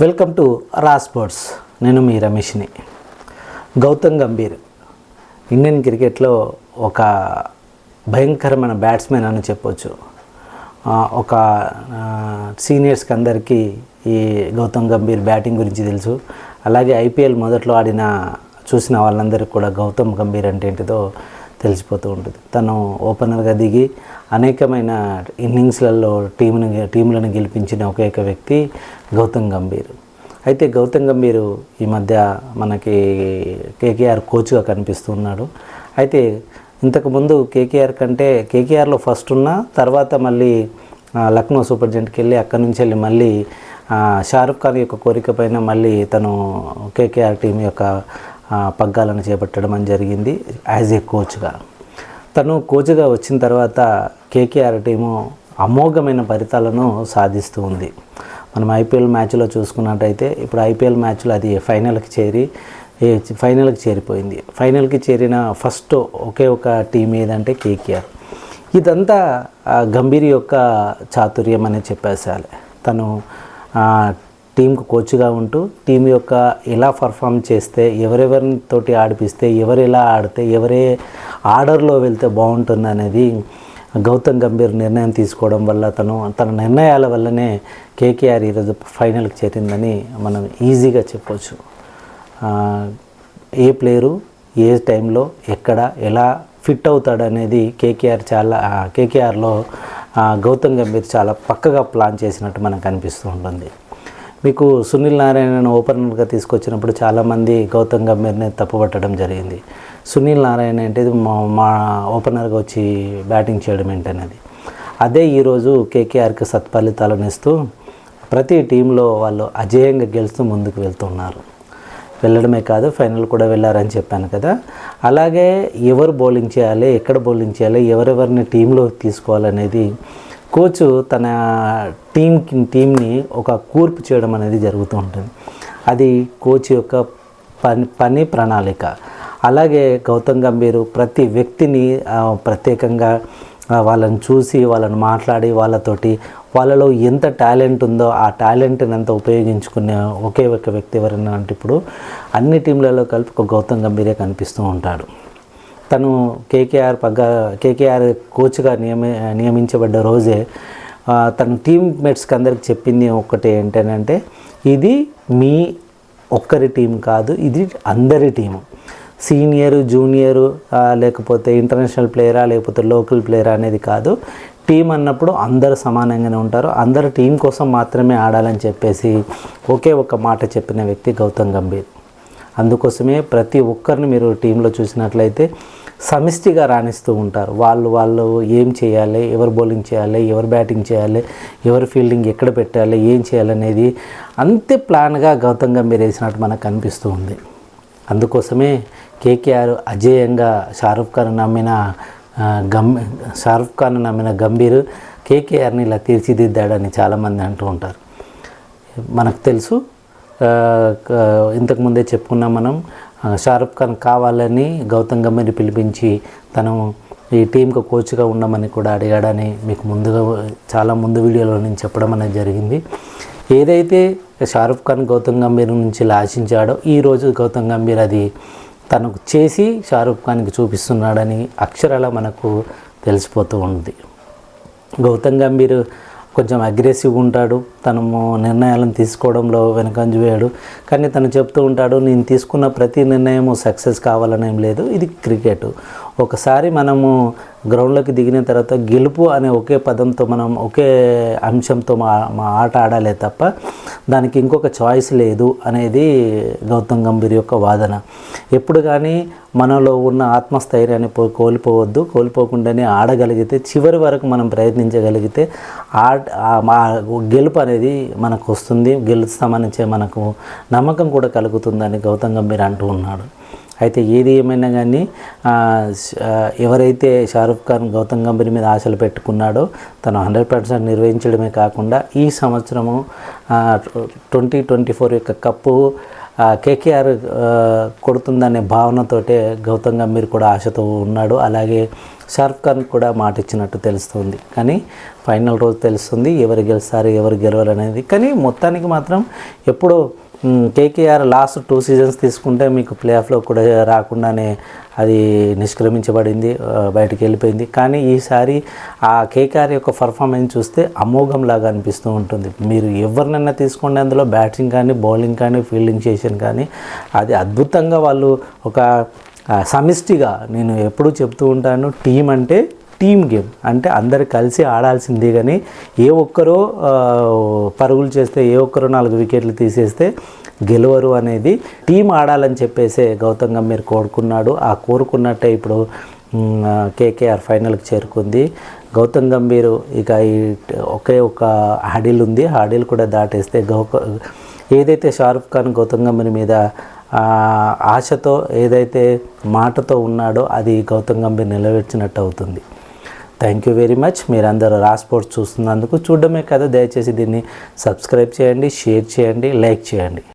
Welcome to raw sports. నేను మీ రమేష్ని. గౌతమ్ గంభీర్. ఇండియన్ క్రికెట్లో ఒక భయంకరమైన బ్యాట్స్మెన్ అని చెప్పొచ్చు. ఒక సీనియర్స్కి అందరికీ ఈ గౌతమ్ గంభీర్ బ్యాటింగ్ గురించి తెలుసు. అలాగే ఐపీఎల్ మొదట్లో ఆడిన చూసిన వాళ్ళందరికీ కూడా గౌతమ్ గంభీర్ అంటే ఏంటిదో తెలిసిపోతూ ఉంటుంది. తను ఓపెనర్గా దిగి అనేకమైన ఇన్నింగ్స్లలో టీంను టీంలను గెలిపించిన ఒకే వ్యక్తి గౌతమ్ గంభీర్. అయితే గౌతమ్ గంభీర్ ఈ మధ్య మనకి కేకేఆర్ కోచ్గా కనిపిస్తున్నాడు అయితే ఇంతకుముందు కేకేఆర్ కంటే కేకేఆర్లో ఫస్ట్ ఉన్న తర్వాత మళ్ళీ లక్నో సూపర్ జెంట్కి వెళ్ళి అక్కడి నుంచి వెళ్ళి మళ్ళీ షారుఖ్ ఖాన్ యొక్క కోరిక పైన మళ్ళీ తను కేకేఆర్ టీం యొక్క పగ్గాలను చేపట్టడం అని జరిగింది. యాజ్ ఏ కోచ్గా. తను కోచ్గా వచ్చిన తర్వాత కేకేఆర్ టీము అమోఘమైన ఫలితాలను సాధిస్తూ ఉంది. మనం ఐపీఎల్ మ్యాచ్లో చూసుకున్నట్టయితే ఇప్పుడు ఐపీఎల్ మ్యాచ్లో అది ఫైనల్కి చేరి ఫైనల్కి చేరిపోయింది. ఫైనల్కి చేరిన ఫస్ట్ ఒకే ఒక టీం ఏదంటే కేకేఆర్. ఇదంతా గంభీర్ యొక్క చాతుర్యం అనే చెప్పేసాలి తను టీంకు కోచ్గా ఉంటూ టీం యొక్క ఎలా పర్ఫామ్ చేస్తే ఎవరెవరితోటి ఆడిపిస్తే ఎవరు ఎలా ఆడితే ఎవరే ఆర్డర్లో వెళ్తే బాగుంటుంది అనేది గౌతమ్ గంభీర్ నిర్ణయం తీసుకోవడం వల్ల తను తన నిర్ణయాల వల్లనే కేకేఆర్ ఈరోజు ఫైనల్కి చేరిందని మనం ఈజీగా చెప్పొచ్చు. ఏ ప్లేయరు ఏ టైంలో ఎక్కడ ఎలా ఫిట్ అవుతాడు అనేది కేకేఆర్ చాలా కేకేఆర్లో గౌతమ్ గంభీర్ చాలా పక్కగా ప్లాన్ చేసినట్టు మనకు అనిపిస్తూ ఉంటుంది. మీకు సునీల్ నారాయణను ఓపెనర్గా తీసుకొచ్చినప్పుడు చాలామంది గౌతమ్ గంభీర్ని తప్పుపట్టడం జరిగింది. సునీల్ నారాయణ అంటే మా మా ఓపెనర్గా వచ్చి బ్యాటింగ్ చేయడం ఏంటనేది. అదే ఈరోజు కేకేఆర్కి సత్ఫలితాలను ఇస్తూ ప్రతి టీంలో వాళ్ళు అజేయంగా గెలుస్తూ ముందుకు వెళ్తున్నారు. వెళ్ళడమే కాదు ఫైనల్ కూడా వెళ్ళారని చెప్పాను కదా. అలాగే ఎవరు బౌలింగ్ చేయాలి ఎక్కడ బౌలింగ్ చేయాలి ఎవరెవరిని టీంలో తీసుకోవాలనేది కోచ్ తన టీంకి టీంని ఒక కూర్పు చేయడం అనేది జరుగుతూ ఉంటుంది. అది కోచ్ యొక్క పని పని ప్రణాళిక. అలాగే గౌతమ్ గంభీర్ ప్రతి వ్యక్తిని ప్రత్యేకంగా వాళ్ళని చూసి వాళ్ళని మాట్లాడి వాళ్ళతోటి వాళ్ళలో ఎంత టాలెంట్ ఉందో ఆ టాలెంట్ని అంతా ఉపయోగించుకునే ఒకే ఒక వ్యక్తి ఎవరైనా అంటే ఇప్పుడు అన్ని టీంలలో కలిపి ఒక గౌతమ్ గంభీరే కనిపిస్తూ ఉంటాడు. తను కేకేఆర్ పగ్గ కేకేఆర్ కోచ్గా నియమి నియమించబడ్డ రోజే తన టీమ్మేట్స్కి అందరికి చెప్పింది ఒకటి ఏంటంటే ఇది మీ ఒక్కరి టీం కాదు ఇది అందరి టీము సీనియరు జూనియరు లేకపోతే ఇంటర్నేషనల్ ప్లేయరా లేకపోతే లోకల్ ప్లేయరా అనేది కాదు. టీం అన్నప్పుడు అందరూ సమానంగానే ఉంటారు. అందరు టీం కోసం మాత్రమే ఆడాలని చెప్పేసి ఒకే ఒక మాట చెప్పిన వ్యక్తి గౌతమ్ గంభీర్. అందుకోసమే ప్రతి ఒక్కరిని మీరు టీంలో చూసినట్లయితే సమిష్టిగా రాణిస్తూ ఉంటారు. వాళ్ళు వాళ్ళు ఏం చేయాలి ఎవరు బౌలింగ్ చేయాలి ఎవరు బ్యాటింగ్ చేయాలి ఎవరు ఫీల్డింగ్ ఎక్కడ పెట్టాలి ఏం చేయాలనేది అంతే ప్లాన్గా గౌతమ్ గంభీర్ వేసినట్టు మనకు కనిపిస్తూ ఉంది. అందుకోసమే కేకేఆర్ అజేయంగా షారుఖ్ ఖాన్ నమ్మిన గం షారుఖ్ ఖాన్ నమ్మిన గంభీర్ కేకేఆర్ని ఇలా తీర్చిదిద్దాడని చాలామంది అంటూ ఉంటారు. మనకు తెలుసు ఇంతకుముందే చెప్పుకున్నాం మనం షారుఖ్ ఖాన్ కావాలని గౌతమ్ గంభీర్ని పిలిపించి తను ఈ టీంకు కోచ్గా ఉండమని కూడా అడిగాడని మీకు ముందుగా చాలా ముందు వీడియోలో నేను చెప్పడం అనేది జరిగింది. ఏదైతే షారుఖ్ ఖాన్ గౌతమ్ గంభీర్ నుంచి లాశించాడో ఆశించాడో ఈరోజు గౌతమ్ గంభీర్ అది తనకు చేసి షారుఖ్ ఖాన్కి చూపిస్తున్నాడని అక్షరాల మనకు తెలిసిపోతూ ఉంది. గౌతమ్ గంభీర్ కొంచెం అగ్రెసివ్గా ఉంటాడు. తను నిర్ణయాలను తీసుకోవడంలో వెనకంజ వేయడు. కానీ తను చెప్తూ ఉంటాడు నేను తీసుకున్న ప్రతి నిర్ణయము సక్సెస్ కావాలనేం లేదు. ఇది క్రికెట్ ఒకసారి మనము గ్రౌండ్లోకి దిగిన తర్వాత గెలుపు అనే ఒకే పదంతో మనం ఒకే అంశంతో మా మా ఆట ఆడాలే తప్ప దానికి ఇంకొక చాయిస్ లేదు అనేది గౌతమ్ గంభీర్ యొక్క వాదన. ఎప్పుడు కానీ మనలో ఉన్న ఆత్మస్థైర్యాన్ని పో కోల్పోవద్దు. కోల్పోకుండానే ఆడగలిగితే చివరి వరకు మనం ప్రయత్నించగలిగితే ఆట ఆ మా గెలుపు అనేది మనకు వస్తుంది. గెలుస్తామనిచే మనకు నమ్మకం కూడా కలుగుతుందని గౌతమ్ గంభీర్ అంటూ ఉన్నాడు. అయితే ఏది ఏమైనా కానీ ఎవరైతే షారుఖ్ ఖాన్ గౌతమ్ గంభీర్ మీద ఆశలు పెట్టుకున్నాడో తను హండ్రెడ్ పర్సెంట్ నిర్వహించడమే కాకుండా ఈ సంవత్సరము ట్వంటీ ట్వంటీ ఫోర్ యొక్క కప్పు కేకేఆర్ కొడుతుందనే భావనతోటే గౌతమ్ గంభీర్ కూడా ఆశతో ఉన్నాడు. అలాగే షారుఖ్ ఖాన్ కూడా మాట ఇచ్చినట్టు తెలుస్తుంది. కానీ ఫైనల్ రోజు తెలుస్తుంది ఎవరు గెలుస్తారు ఎవరు గెలవాలనేది. కానీ మొత్తానికి మాత్రం ఎప్పుడో కేకేఆర్ లాస్ట్ టూ సీజన్స్ తీసుకుంటే మీకు ప్లే ఆఫ్లో కూడా రాకుండానే అది నిష్క్రమించబడింది బయటకు వెళ్ళిపోయింది. కానీ ఈసారి ఆ కేకేఆర్ యొక్క పర్ఫార్మెన్స్ చూస్తే అమోఘంలాగా అనిపిస్తూ ఉంటుంది. మీరు ఎవరినైనా తీసుకోండి అందులో బ్యాటింగ్ కానీ బౌలింగ్ కానీ ఫీల్డింగ్ చేసిన కానీ అది అద్భుతంగా వాళ్ళు ఒక సమిష్టిగా నేను ఎప్పుడూ చెప్తూ ఉంటాను టీం అంటే టీమ్ గేమ్. అంటే అందరు కలిసి ఆడాల్సిందే కానీ ఏ ఒక్కరో పరుగులు చేస్తే ఏ ఒక్కరో నాలుగు వికెట్లు తీసేస్తే గెలవరు అనేది టీం ఆడాలని చెప్పేసే గౌతమ్ గంభీర్ కోరుకున్నాడు. ఆ కోరుకున్నట్టే ఇప్పుడు కేకేఆర్ ఫైనల్కి చేరుకుంది. గౌతమ్ గంభీర్ ఇక ఈ ఒకే ఒక హాడీలు ఉంది. హాడీలు కూడా దాటేస్తే గౌ ఏదైతే షారుఖ్ ఖాన్ గౌతమ్ గంభీర్ మీద ఆశతో ఏదైతే మాటతో ఉన్నాడో అది గౌతమ్ గంభీర్ నిలవేర్చినట్టు అవుతుంది. థ్యాంక్ యూ వెరీ మచ్ మీరందరూ రా స్పోర్ట్స్ చూస్తున్నందుకు చూడడమే కదా. దయచేసి దీన్ని సబ్స్క్రైబ్ చేయండి షేర్ చేయండి లైక్ చేయండి.